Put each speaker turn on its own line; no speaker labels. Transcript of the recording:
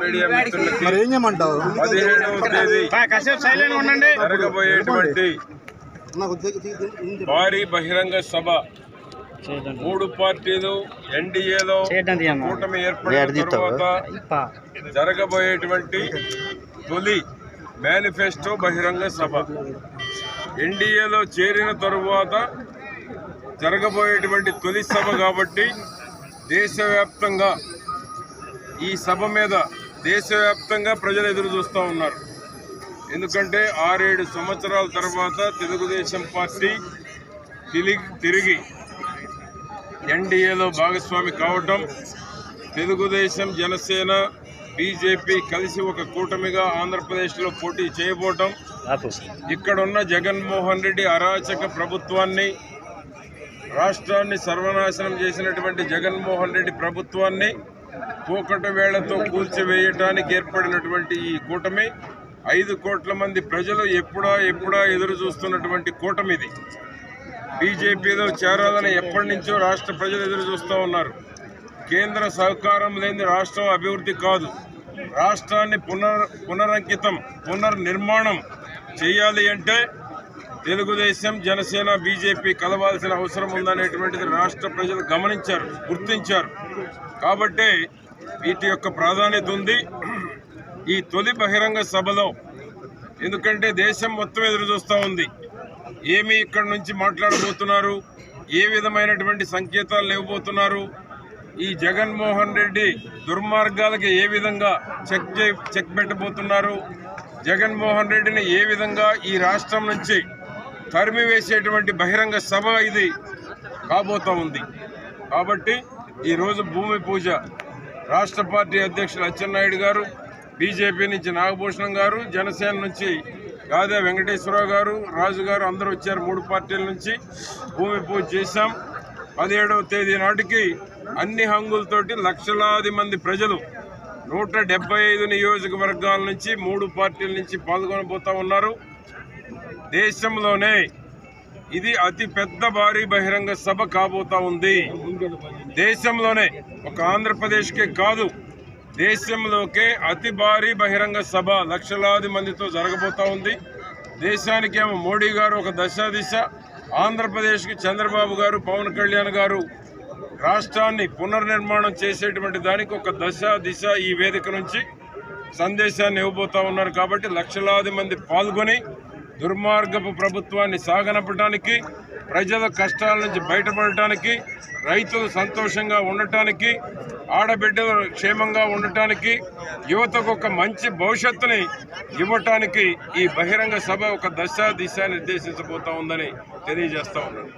Media మిత్రులకి పదిహేడవ తేదీ. జరగబోయేటువంటి భారీ బహిరంగ సభ. మూడు పార్టీలు ఎన్డీఏలో కూటమి ఏర్పడిన తర్వాత జరగబోయేటువంటి తొలి మేనిఫెస్టో బహిరంగ సభ. ఎన్డీఏలో చేరిన తరువాత జరగబోయేటువంటి తొలి సభ కాబట్టి దేశవ్యాప్తంగా ఈ సభ మీద దేశవ్యాప్తంగా ప్రజలు ఎదురు చూస్తూ ఉన్నారు. ఎందుకంటే ఆరేడు సంవత్సరాల తర్వాత తెలుగుదేశం పార్టీ తిరిగి తిరిగి ఎన్డీఏలో భాగస్వామి కావటం తెలుగుదేశం జనసేన బీజేపీ కలిసి ఒక కూటమిగా ఆంధ్రప్రదేశ్లో పోటీ చేయబోవటం ఇక్కడున్న జగన్మోహన్ రెడ్డి అరాచక ప్రభుత్వాన్ని రాష్ట్రాన్ని సర్వనాశనం చేసినటువంటి జగన్మోహన్ రెడ్డి ప్రభుత్వాన్ని కూకట వేళ్ళతో కూల్చివేయటానికి ఏర్పడినటువంటి ఈ కూటమి ఐదు కోట్ల మంది ప్రజలు ఎప్పుడా ఎప్పుడా ఎదురు చూస్తున్నటువంటి కూటమిది. బీజేపీలో చేరాలని ఎప్పటి నుంచో రాష్ట్ర ప్రజలు ఎదురు చూస్తూ ఉన్నారు. కేంద్ర సహకారం లేని రాష్ట్రం అభివృద్ధి కాదు. రాష్ట్రాన్ని పునర్ పునరంకితం పునర్నిర్మాణం చేయాలి అంటే తెలుగుదేశం జనసేన బీజేపీ కలవాల్సిన అవసరం ఉందనేటువంటిది రాష్ట్ర ప్రజలు గమనించారు గుర్తించారు. కాబట్టే వీటి యొక్క ప్రాధాన్యత ఉంది. ఈ తొలి బహిరంగ సభలో ఎందుకంటే దేశం మొత్తం ఎదురు చూస్తూ ఉంది. ఏమి ఇక్కడ నుంచి మాట్లాడబోతున్నారు? ఏ విధమైనటువంటి సంకేతాలు లేవబోతున్నారు? ఈ జగన్మోహన్ రెడ్డి దుర్మార్గాలకి ఏ విధంగా చెక్ చెక్ పెట్టబోతున్నారు? జగన్మోహన్ రెడ్డిని ఏ విధంగా ఈ రాష్ట్రం నుంచి తరిమివేసేటువంటి బహిరంగ సభ ఇది కాబోతూ ఉంది. కాబట్టి ఈరోజు భూమి పూజ రాష్ట్ర పార్టీ అధ్యక్షులు అచ్చెన్నాయుడు గారు బీజేపీ నుంచి నాగభూషణం గారు జనసేన నుంచి గాదే వెంకటేశ్వరరావు గారు రాజు గారు అందరూ వచ్చారు మూడు పార్టీల నుంచి. భూమి పూజ చేశాం. పదిహేడవ తేదీ నాటికి అన్ని హంగులతోటి లక్షలాది మంది ప్రజలు నూట డెబ్బై ఐదు నియోజకవర్గాల నుంచి మూడు పార్టీల నుంచి పాల్గొనబోతూ ఉన్నారు. దేశంలోనే ఇది అతి పెద్ద భారీ బహిరంగ సభ కాబోతా ఉంది. దేశంలోనే ఒక ఆంధ్రప్రదేశ్కే కాదు దేశంలోకే అతి భారీ బహిరంగ సభ లక్షలాది మందితో జరగబోతా ఉంది. దేశానికేమో మోడీ గారు ఒక దశ దిశ ఆంధ్రప్రదేశ్కి చంద్రబాబు గారు పవన్ కళ్యాణ్ గారు రాష్ట్రాన్ని పునర్నిర్మాణం చేసేటువంటి దానికి ఒక దశ దిశ ఈ వేదిక నుంచి సందేశాన్ని ఇవ్వబోతా ఉన్నారు. కాబట్టి లక్షలాది మంది పాల్గొని దుర్మార్గపు ప్రభుత్వాన్ని సాగనపడానికి ప్రజల కష్టాల నుంచి బయటపడటానికి రైతులు సంతోషంగా ఉండటానికి ఆడబిడ్డలు క్షేమంగా ఉండటానికి యువతకు ఒక మంచి భవిష్యత్తుని ఇవ్వటానికి ఈ బహిరంగ సభ ఒక దశ దిశ నిర్దేశించబోతా ఉందని తెలియజేస్తా ఉన్నాను.